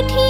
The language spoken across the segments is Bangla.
পাঠিয়ে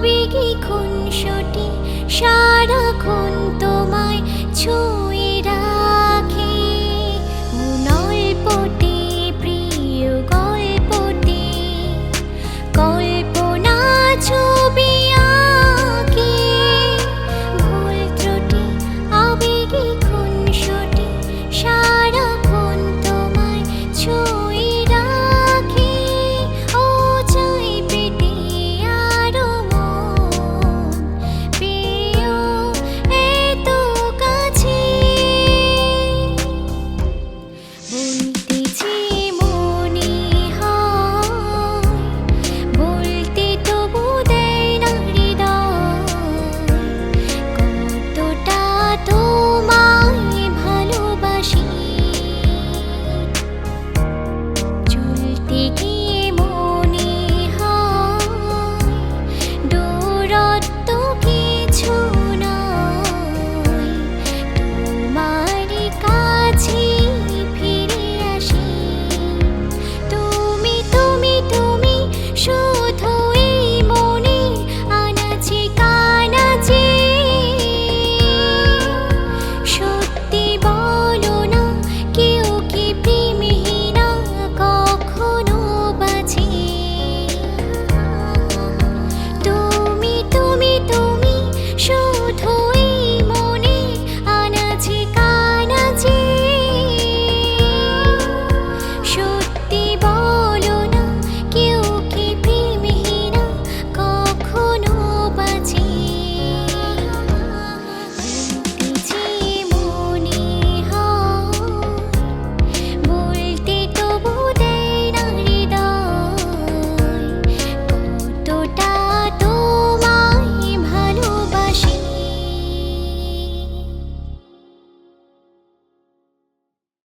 আবেগে খুন সারা সারাক্ষণ তোমায় ছোট